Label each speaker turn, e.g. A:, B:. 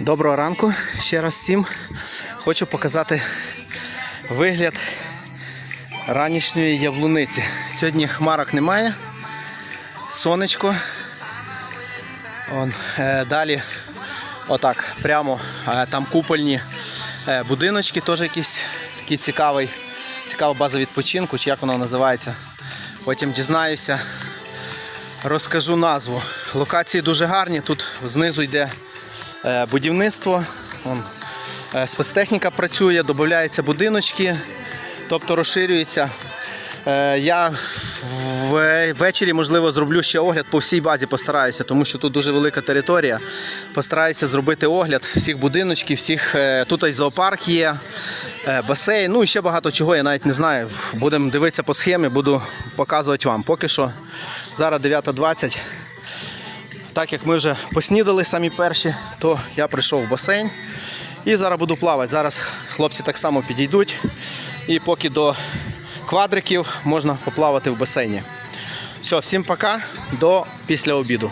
A: Доброго ранку ще раз всім. Хочу показати вигляд ранішньої яблуниці. Сьогодні хмарок немає, сонечко. Он, е, далі, отак, прямо е, там купольні е, будиночки, теж якийсь такий цікавий, цікава база відпочинку, чи як воно називається. Потім дізнаюся, розкажу назву. Локації дуже гарні. Тут знизу йде будівництво. Вон, е, спецтехніка працює, додаються будиночки, тобто розширюється. Е, Я ввечері, можливо, зроблю ще огляд по всій базі, постараюся, тому що тут дуже велика територія. Постараюся зробити огляд всіх будиночків, всіх е, тут і зоопарк є, е, басейн, ну і ще багато чого, я навіть не знаю. Будемо дивитися по схемі, буду показувати вам. Поки що зараз 9.20. Так як ми вже поснідали самі перші, то я прийшов в басейн і зараз буду плавати. Зараз хлопці так само підійдуть. І поки до квадриків можна поплавати в басейні. Все, всім пока, до після обіду.